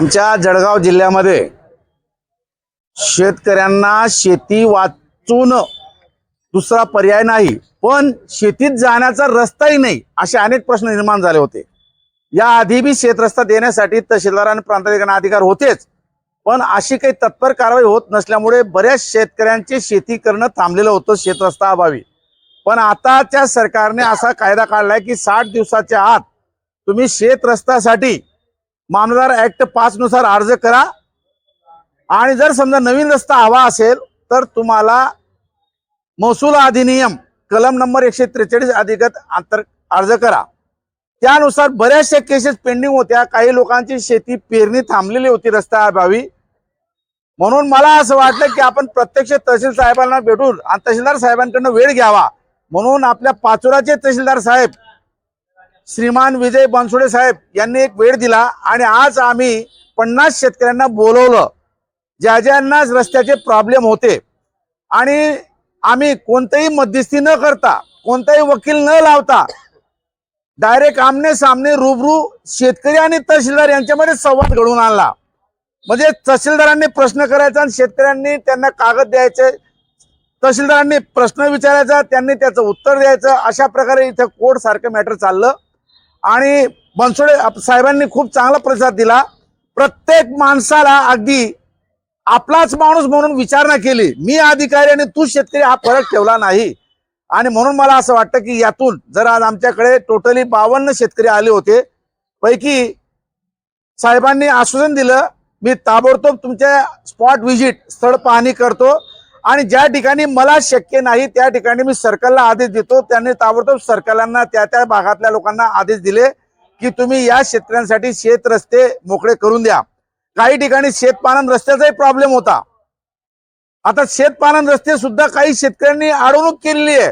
आमच्या जळगाव जिल्ह्यामध्ये शेतकऱ्यांना शेती वाचून दुसरा पर्याय नाही पण शेतीत जाण्याचा रस्ताही नाही असे अनेक प्रश्न निर्माण झाले होते. या आधी बी शेतरस्ता देण्यासाठी तहसीलदार आणि प्रांताधिकाऱ्यांना अधिकार होतेच पण अशी काही तत्पर कारवाई होत नसल्यामुळे बऱ्याच शेतकऱ्यांची शेती करणं थांबलेलं होतं शेतरस्ता अभावी. पण आताच्या सरकारने असा कायदा काढलाय की साठ दिवसाच्या आत तुम्ही शेत रस्त्यासाठी ऍक्ट पाच नुसार अर्ज करा. आणि जर समजा नवीन रस्ता हवा असेल तर तुम्हाला महसूल अधिनियम कलम नंबर एकशे त्रेचाळीस अधिगत अंतर अर्ज करा. त्यानुसार बऱ्याचशा केसेस पेंडिंग होत्या. काही लोकांची शेती पेरणी थांबलेली होती रस्ता अभावी. म्हणून मला असं वाटलं की आपण प्रत्यक्ष तहसील साहेबांना भेटून आणि तहसीलदार साहेबांकडनं वेळ घ्यावा. म्हणून आपल्या पाचोराचे तहसीलदार साहेब श्रीमान विजय बनसोडे साहेब यांनी एक वेळ दिला आणि आज आम्ही पन्नास शेतकऱ्यांना बोलवलं. ज्या ज्यांनाच रस्त्याचे प्रॉब्लेम होते. आणि आम्ही कोणतंही मध्यस्थी न करता कोणताही वकील न लावता डायरेक्ट आमने सामने रूबरू शेतकरी आणि तहसीलदार यांच्यामध्ये संवाद घडवून आणला. म्हणजे तहसीलदारांनी प्रश्न करायचा आणि शेतकऱ्यांनी त्यांना कागद द्यायचे. तहसीलदारांनी प्रश्न विचारायचा त्यांनी त्याचं उत्तर द्यायचं. अशा प्रकारे इथं कोर्ट सारखं मॅटर चाललं. आणि बनसोडे साहेबांनी खूप चांगला प्रतिसाद दिला. प्रत्येक माणसाला अगदी आपलाच माणूस म्हणून विचारणा केली. मी अधिकारी आणि तू शेतकरी हा फरक ठेवला नाही. आणि म्हणून मला असं वाटतं की यातून जर आज आमच्याकडे टोटली बावन्न शेतकरी आले होते पैकी साहेबांनी आश्वासन दिलं मी ताबडतोब तुमच्या स्पॉट व्हिजिट स्थळ पाहणी करतो. आणि ज्या ठिकाणी मला शक्य नाही त्या ठिकाणी मी सर्कलला आदेश देतो. त्यांनी ताबडतोब सर्कलांना त्या त्या भागातल्या लोकांना आदेश दिले की तुम्ही या शेतकऱ्यांसाठी शेत रस्ते मोकळे करून द्या. काही ठिकाणी शेतपालन रस्त्याचाही प्रॉब्लेम होता. आता शेतपालन रस्ते सुद्धा काही शेतकऱ्यांनी अडवणूक केलेली आहे.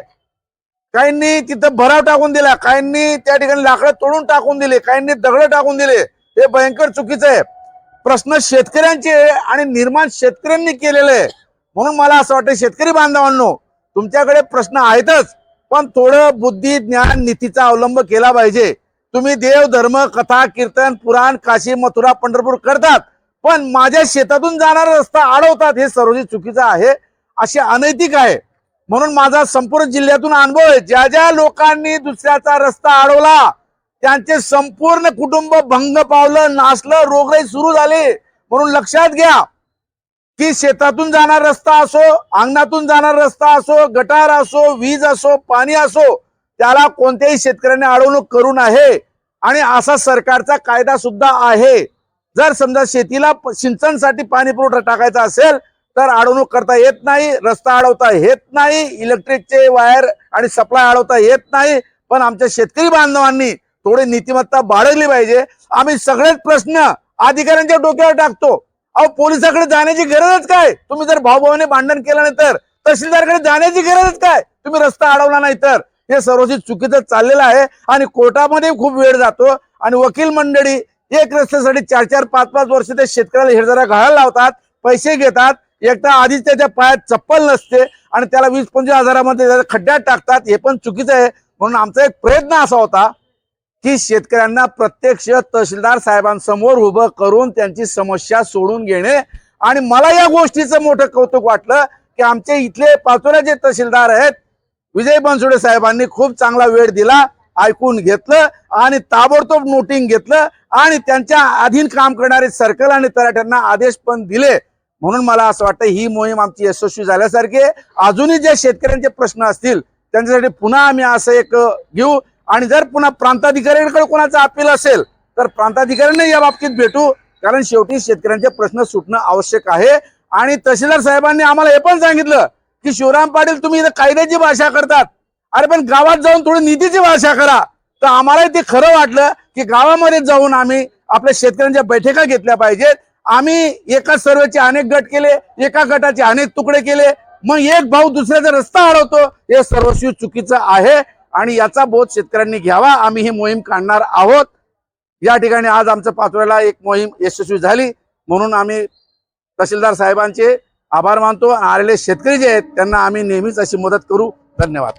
काहींनी तिथं भराव टाकून दिला काहींनी त्या ठिकाणी लाकडं तोडून टाकून दिले काहींनी दगड टाकून दिले. हे भयंकर चुकीचं आहे. प्रश्न शेतकऱ्यांचे आणि निर्माण शेतकऱ्यांनी केलेले आहे. म्हणून मला असं वाटतं शेतकरी बांधवांनो तुमच्याकडे प्रश्न आहेतच पण थोडं बुद्धी ज्ञान नीतीचा अवलंब केला पाहिजे. तुम्ही देव धर्म कथा कीर्तन पुराण काशी मथुरा पंढरपूर करतात पण माझ्या शेतातून जाणारा रस्ता अडवतात हे सर्वजी चुकीचं आहे असे अनैतिक आहे. म्हणून माझा संपूर्ण जिल्ह्यातून अनुभव आहे ज्या ज्या लोकांनी दुसऱ्याचा रस्ता अडवला त्यांचे संपूर्ण कुटुंब भंग पावलं नासलं रोगराई सुरू झाली म्हणून लक्षात घ्या. की शेतातून जाणार रस्ता असो अंगणातून जाणार रस्ता असो गटार असो वीज असो पाणी असो त्याला कोणत्याही शेतकऱ्याने अडवणूक करू नये. आणि असा सरकारचा कायदा सुद्धा आहे. जर समजा शेतीला सिंचनसाठी पाणी पुरवठा टाकायचा असेल तर अडवणूक करता येत नाही रस्ता अडवता येत नाही इलेक्ट्रिकचे वायर आणि सप्लाय अडवता येत नाही. पण आमच्या शेतकरी बांधवांनी थोडी नीतिमत्ता बाळगली पाहिजे. आम्ही सगळेच प्रश्न अधिकाऱ्यांच्या डोक्यावर टाकतो. अहो पोलिसाकडे जाण्याची गरजच काय? तुम्ही जर भावभावाने भांडण केलं नाही तर तहसीलदारकडे जाण्याची गरजच काय? तुम्ही रस्ता अडवला नाही तर. हे सर्वशी चुकीचं चाललेलं आहे आणि कोर्टामध्ये खूप वेळ जातो आणि वकील मंडळी एक रस्त्यासाठी चार चार पाच पाच वर्ष ते शेतकऱ्याला हेरजरा घालायला लावतात पैसे घेतात. एकदा आधीच त्याच्या पायात चप्पल नसते आणि त्याला वीस पंचवीस हजारामध्ये खड्ड्यात टाकतात. हे पण चुकीचं आहे. म्हणून आमचा एक प्रयत्न असा होता की शेतकऱ्यांना प्रत्यक्ष तहसीलदार साहेबांसमोर उभं करून त्यांची समस्या सोडून घेणे. आणि मला या गोष्टीचं मोठं कौतुक वाटलं की आमचे इथले पाचोऱ्याचे तहसीलदार आहेत विजय बनसोडे साहेबांनी खूप चांगला वेळ दिला ऐकून घेतलं आणि ताबडतोब नोटिंग घेतलं आणि त्यांच्या अधीन काम करणारे सर्कल आणि तलाठ्यांना आदेश पण दिले. म्हणून मला असं वाटतं ही मोहीम आमची यशस्वी झाल्यासारखी अजूनही जे शेतकऱ्यांचे प्रश्न असतील त्यांच्यासाठी पुन्हा आम्ही असं एक घेऊ. आणि जर पुन्हा प्रांताधिकाऱ्यांकडे कोणाचा अपील असेल तर प्रांताधिकाऱ्यांना या बाबतीत भेटू कारण शेवटी शेतकऱ्यांचे प्रश्न सुटणं आवश्यक आहे. आणि तहसीलदार साहेबांनी आम्हाला हे पण सांगितलं की शिवराम पाटील तुम्ही इथं कायद्याची भाषा करतात. अरे पण गावात जाऊन थोडी नीतीची भाषा करा. तर आम्हालाही ते खरं वाटलं की गावामध्ये जाऊन आम्ही आपल्या शेतकऱ्यांच्या बैठका घेतल्या पाहिजेत. आम्ही एका सर्वेचे अनेक गट केले एका गटाचे अनेक तुकडे केले. मग एक भाऊ दुसऱ्याचा रस्ता अडवतो हे सर्वस्वी चुकीचं आहे. आणि याचा बोध शेतकऱ्यांनी घ्यावा. आम्ही ही मोहीम काढणार आहोत. या ठिकाणी आज आमचं पाचव्याला एक मोहीम यशस्वी झाली. म्हणून आम्ही तहसीलदार साहेबांचे आभार मानतो आणि आलेले शेतकरी जे आहेत त्यांना आम्ही नेहमीच अशी मदत करू. धन्यवाद.